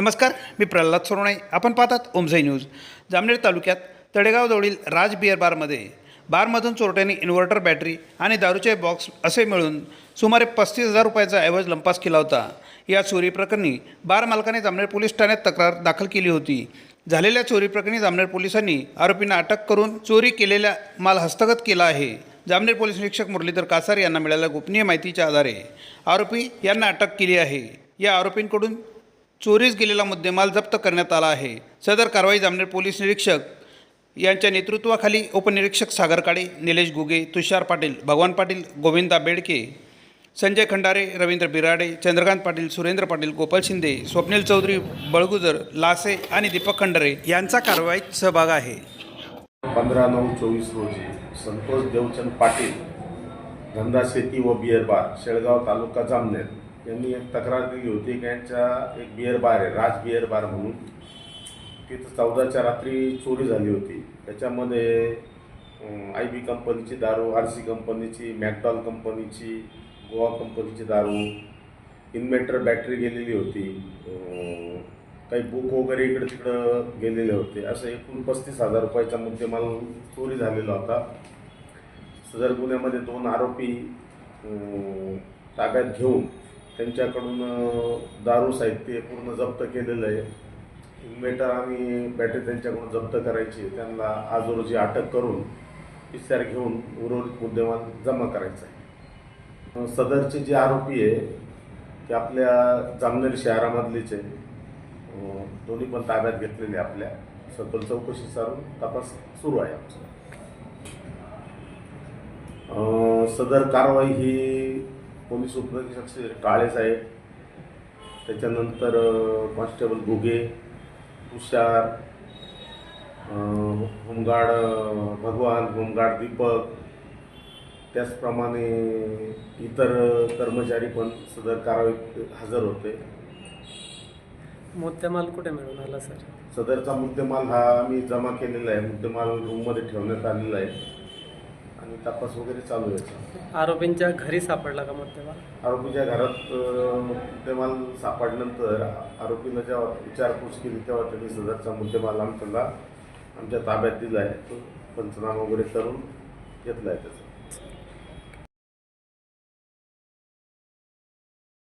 नमस्कार मी प्रल्हाद सोरणे. आपण पाहतात ओमझाई न्यूज. जामनेर तालुक्यात तळेगावजवळील राज बिअर बारमध्ये बारमधून चोरट्यांनी इन्व्हर्टर बॅटरी आणि दारूचे बॉक्स असे मिळून सुमारे पस्तीस हजार रुपयाचा ऐवज लंपास केला होता. या चोरी प्रकरणी बार मालकाने जामनेर पोलीस ठाण्यात तक्रार दाखल केली होती. झालेल्या चोरी प्रकरणी जामनेर पोलिसांनी आरोपींना अटक करून चोरी केलेला माल हस्तगत केला आहे. जामनेर पोलीस निरीक्षक मुरलीधर कासार यांना मिळालेल्या गोपनीय माहितीच्या आधारे आरोपी यांना अटक केली आहे. या आरोपींकडून चोरीस गेलेला मुद्देमाल जप्त करण्यात आला आहे. सदर कारवाई जामनेर पोलीस निरीक्षक यांच्या नेतृत्वाखाली उपनिरीक्षक सागर काळे निलेश गुगे तुषार पाटील भगवान पाटील गोविंदा बेडके संजय खंडारे रवींद्र बिराडे चंद्रकांत पाटील सुरेंद्र पाटील गोपाल शिंदे स्वप्नील चौधरी बळगुजर लासे आणि दीपक खंडारे यांचा कारवाईत सहभाग आहे. पंधरा नऊ चोवीस रोजी संतोष देवचंद पाटील धंदा शेती व बिअर बार शेळगाव तालुका जामनेर यांनी एक तक्रार दिली होती की यांच्या एक बिअर बार आहे राज बिअर बार म्हणून. तिथं चौदाच्या रात्री चोरी झाली होती. त्याच्यामध्ये आय बी कंपनीची दारू आर सी कंपनीची मॅकडॉल कंपनीची गोवा कंपनीची दारू इन्व्हर्टर बॅटरी गेलेली होती. काही बुक वगैरे इकडे तिकडं गेलेले होते. असं एकूण पस्तीस हजार रुपयाचा मुद्देमाल चोरी झालेला होता. सदर गुन्ह्यामध्ये दोन आरोपी ताब्यात घेऊन त्यांच्याकडून दारू साहित्य पूर्ण जप्त केलेलं आहे. इन्व्हर्टर आणि बॅटरी त्यांच्याकडून जप्त करायची त्यांना आज रोजी अटक करून पिस्यार घेऊन उर्वरित मुद्देमाल जमा करायचा आहे. सदरचे जे आरोपी आहे ते आपल्या जामनेर शहरामधलेच आहे. दोन्ही पण ताब्यात घेतलेले आहे आपल्या. सखोल चौकशी सारून तपास सुरू आहे आमचा. सदर कारवाई ही पोलीस उपनिरीक्षक काळे साहेब त्याच्यानंतर constable Ghuge Tushar home guard Bhagwan home guard Deepak त्याचप्रमाणे इतर कर्मचारी पण सदर कारवाईत हजर होते. मुद्देमाल कुठे मिळून आला सर? सदरचा मुद्देमाल हा आम्ही जमा केलेला आहे. मुद्देमाल रूममध्ये ठेवण्यात आलेला आहे. आणि तपास वगैरे चालू आहे. आरोपींच्या घरी सापडला का मुद्देमाल? आरोपीच्या घरात अं, मुद्देमाल सापडल्यानंतर आरोपीनं जेव्हा विचारपूस केली तेव्हा त्यांनी सदरचा मुद्देमाल आम्ही त्याला आमच्या ताब्यात दिला आहे. तो पंचनामा वगैरे करून घेतला आहे त्याचा.